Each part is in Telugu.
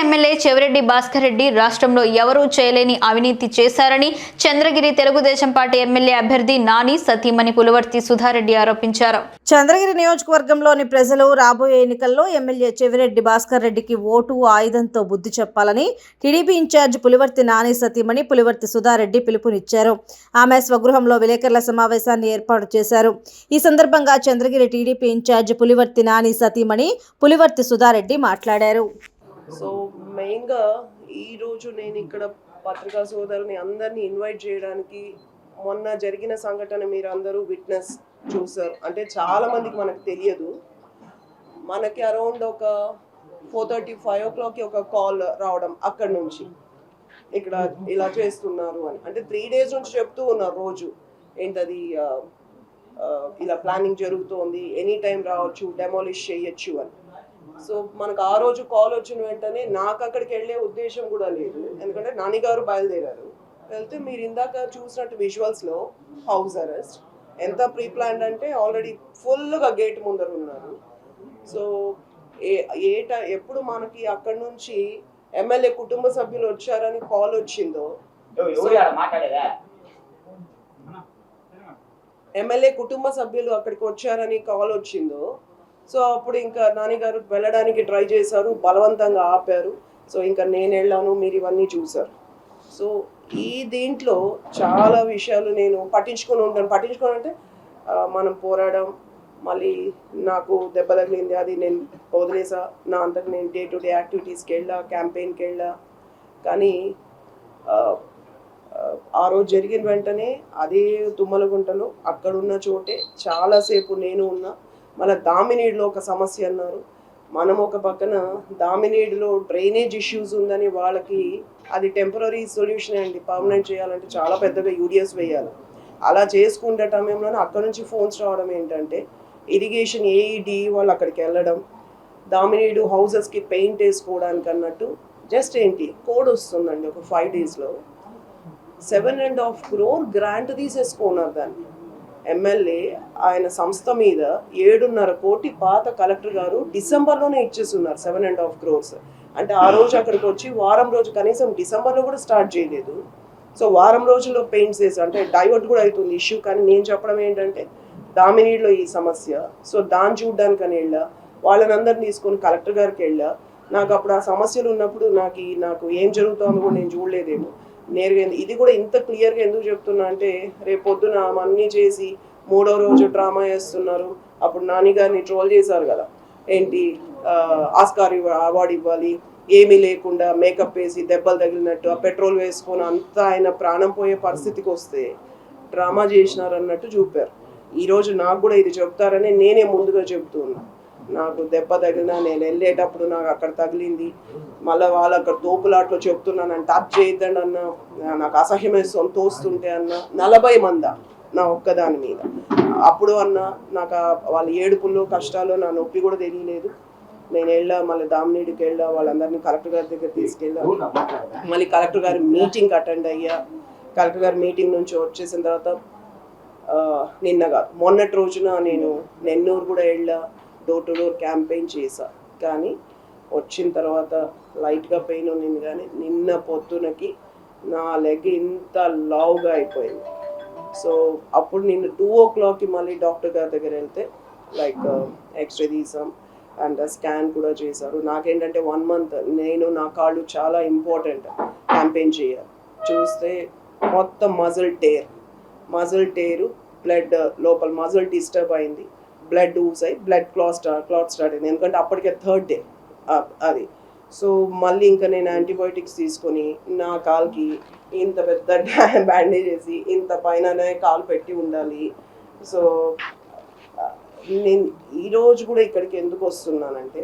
ఎమ్మెల్యే చెవిరెడ్డి భాస్కర్ రెడ్డి రాష్ట్రంలో ఎవరూ చేయలేని అవినీతి చేశారని చంద్రగిరి తెలుగుదేశం పార్టీ ఎమ్మెల్యే అభ్యర్థి నాని సతీమణి పులవర్తి సుధారెడ్డి ఆరోపించారు. చంద్రగిరి నియోజకవర్గంలోని ప్రజలు రాబోయే ఎన్నికల్లో ఎమ్మెల్యే చెవిరెడ్డి భాస్కర్ రెడ్డికి ఓటు ఆయుధంతో బుద్ధి చెప్పాలని టీడీపీ ఇన్ఛార్జ్ పులివర్తి నాని సతీమణి పులివర్తి సుధారెడ్డి పిలుపునిచ్చారు. ఆమె స్వగృహంలో విలేకరుల సమావేశాన్ని ఏర్పాటు చేశారు. ఈ సందర్భంగా చంద్రగిరి టీడీపీ ఇన్ఛార్జ్ పులివర్తి నాని సతీమణి పులివర్తి సుధారెడ్డి మాట్లాడారు. సో మెయిన్గా ఈరోజు నేను ఇక్కడ పత్రికా సోదరుని అందరినీ ఇన్వైట్ చేయడానికి మొన్న జరిగిన సంఘటన మీరు అందరూ విట్నెస్ చూసారు అంటే చాలా మందికి మనకు తెలియదు. మనకి అరౌండ్ ఒక ఫోర్ థర్టీ ఫైవ్ ఓ క్లాక్కి ఒక కాల్ రావడం అక్కడ నుంచి. ఇక్కడ ఇలా చేస్తున్నారు అని. అంటే త్రీ డేస్ నుంచి చెప్తూ ఉన్నారు రోజు. ఏంటది ఇలా ప్లానింగ్ జరుగుతోంది ఎనీ టైం రావచ్చు డెమాలిష్ చేయొచ్చు అని. సో మనకు ఆ రోజు కాల్ వచ్చిన వెంటనే నాకు అక్కడికి వెళ్ళే ఉద్దేశం కూడా లేదు. ఎందుకంటే నాన్నగారు బయలుదేరారు. వెళ్తే మీరు ఇందాక చూసినట్టు విజువల్స్లో హౌస్ అరెస్ట్ ఎంత ప్రీ ప్లాన్డ్ అంటే ఆల్రెడీ ఫుల్గా గేట్ ముందర ఉన్నారు. సో ఏ ఏ ఎప్పుడు మనకి అక్కడ నుంచి ఎమ్మెల్యే కుటుంబ సభ్యులు వచ్చారని కాల్ వచ్చిందో. ఎమ్మెల్యే కుటుంబ సభ్యులు అక్కడికి వచ్చారని కాల్ వచ్చిందో సో అప్పుడు ఇంకా నాన్నగారు వెళ్ళడానికి ట్రై చేశారు బలవంతంగా ఆపారు. సో ఇంకా నేను వెళ్ళాను మీరు ఇవన్నీ చూసారు సో ఈ దీంట్లో చాలా విషయాలు నేను పట్టించుకొని ఉంటాను. పట్టించుకొని అంటే మనం పోరాడడం మళ్ళీ నాకు దెబ్బ తగిలింది అది నేను వదిలేసా. నా అంతకు నేను డే టు డే యాక్టివిటీస్కి వెళ్ళా క్యాంపెయిన్కి వెళ్ళా కానీ ఆ, ఆ రోజు జరిగిన వెంటనే అదే తుమ్మలగుంటలో అక్కడున్న చోటే చాలాసేపు నేను ఉన్నా. మళ్ళీ దామినీడులో ఒక సమస్య అన్నారు. మనం ఒక పక్కన దామినీడులో డ్రైనేజ్ ఇష్యూస్ ఉందని వాళ్ళకి అది టెంపరీ సొల్యూషన్ అండి. పర్మనెంట్ చేయాలంటే చాలా పెద్దగా యూడిఎస్ వేయాలి. అలా చేసుకుంటే టైంలోనే అక్కడ నుంచి ఫోన్స్ రావడం ఏంటంటే ఇరిగేషన్ ఏఈడి వాళ్ళు అక్కడికి వెళ్ళడం దామినీడు హౌసెస్కి పెయింట్ వేసుకోవడానికి అన్నట్టు జస్ట్ ఏంటి కోడ్ వస్తుందండి ఒక ఫైవ్ డేస్లో seven and half crore grant తీసేసుకున్నారు దాన్ని. ఎమ్మెల్యే ఆయన సంస్థ మీద ఏడున్నర కోటి పాత కలెక్టర్ గారు డిసెంబర్లోనే ఇచ్చేస్తున్నారు సెవెన్ అండ్ హాఫ్ క్రోర్స్ అంటే ఆ రోజు అక్కడికి వచ్చి వారం రోజు కనీసం డిసెంబర్లో కూడా స్టార్ట్ చేయలేదు. సో వారం రోజుల్లో పెయింట్స్ వేసి అంటే డైవర్ట్ కూడా అవుతుంది ఇష్యూ కానీ నేను చెప్పడం ఏంటంటే దామినీలో ఈ సమస్య. సో దాన్ని చూడ్డానికని వెళ్ళా. వాళ్ళని అందరిని తీసుకొని కలెక్టర్ గారికి వెళ్ళా. నాకు అప్పుడు ఆ సమస్యలు ఉన్నప్పుడు నాకు నాకు ఏం జరుగుతుందో కూడా నేను చూడలేదేమో. నేరుగా ఇది కూడా ఇంత క్లియర్గా ఎందుకు చెప్తున్నా అంటే రేపు పొద్దున అన్నీ చేసి మూడో రోజు డ్రామా చేస్తున్నారు. అప్పుడు నాని గారిని ట్రోల్ చేశారు కదా. ఏంటి? ఆస్కార్ అవార్డు ఇవ్వాలి. ఏమీ లేకుండా మేకప్ వేసి దెబ్బలు తగిలినట్టు ఆ పెట్రోల్ వేసుకొని అంతా ఆయన ప్రాణం పోయే పరిస్థితికి వస్తే డ్రామా చేసినారు అన్నట్టు చూపారు ఈరోజు నాకు కూడా ఇది చెప్తారని నేనే ముందుగా చెబుతున్నాను నాకు దెబ్బ తగిలినా నేను వెళ్ళేటప్పుడు నాకు అక్కడ తగిలింది. మళ్ళీ వాళ్ళు అక్కడ తోపులాట్లో చెప్తున్నానంటే టచ్ చేయొద్దండి అన్న. నాకు అసహ్యమైన తోస్తుంటే అన్న. నలభై మంద నా ఒక్కదాని మీద. అప్పుడు అన్న నాకు వాళ్ళ ఏడుపులు కష్టాలు నా నొప్పి కూడా తెలియలేదు. నేను వెళ్ళా మళ్ళీ దామినీడికి వెళ్ళా వాళ్ళందరినీ కలెక్టర్ గారి దగ్గర తీసుకెళ్ళా. మళ్ళీ కలెక్టర్ గారి మీటింగ్ అటెండ్ అయ్యా. కలెక్టర్ గారి మీటింగ్ నుంచి వచ్చేసిన తర్వాత నిన్నగా నిన్న కాదు మొన్నటి రోజున నేను నెల్లూరు కూడా వెళ్ళా. డోర్ టు డోర్ క్యాంపెయిన్ చేశా. కానీ వచ్చిన తర్వాత లైట్గా పెయిన్ ఉన్నింది కానీ నిన్న పొద్దునకి నా లెగ్ ఇంత లావుగా అయిపోయింది. సో అప్పుడు నేను టూ ఓ క్లాక్కి మళ్ళీ డాక్టర్ గారి దగ్గర వెళ్తే లైక్ ఎక్స్రే తీసాం అండ్ స్కాన్ కూడా చేశారు. నాకేంటంటే వన్ మంత్ నేను నా కాళ్ళు చాలా ఇంపార్టెంట్ క్యాంపెయిన్ చేయాలి. చూస్తే మొత్తం muscle tear muscle tear blood లోపల మజిల్ డిస్టర్బ్ అయింది. బ్లడ్ ఊజ్ అయ్యి blood clot start clot start అయింది ఎందుకంటే అప్పటికే థర్డ్ డే అది. సో మళ్ళీ ఇంకా నేను యాంటీబయోటిక్స్ తీసుకొని నా కాల్కి ఇంత పెద్ద బ్యాండేజ్ వేసి ఇంత పైననే కాలు పెట్టి ఉండాలి. సో నేను ఈరోజు కూడా ఇక్కడికి ఎందుకు వస్తున్నానంటే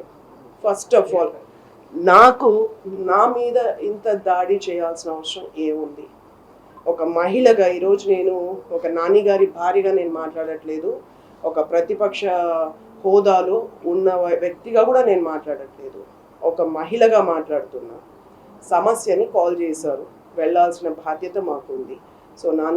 ఫస్ట్ ఆఫ్ ఆల్ నాకు నా మీద ఇంత దాడి చేయాల్సిన అవసరం ఏముంది? ఒక మహిళగా ఈరోజు నేను ఒక నాన్నగారి భార్యగా నేను మాట్లాడట్లేదు. ఒక ప్రతిపక్ష హోదాలో ఉన్న వ్యక్తిగా కూడా నేను మాట్లాడట్లేదు. ఒక మహిళగా మాట్లాడుతున్నా. సమస్యని కాల్ చేశారు. వెళ్ళాల్సిన బాధ్యత మాకుంది. సో నాని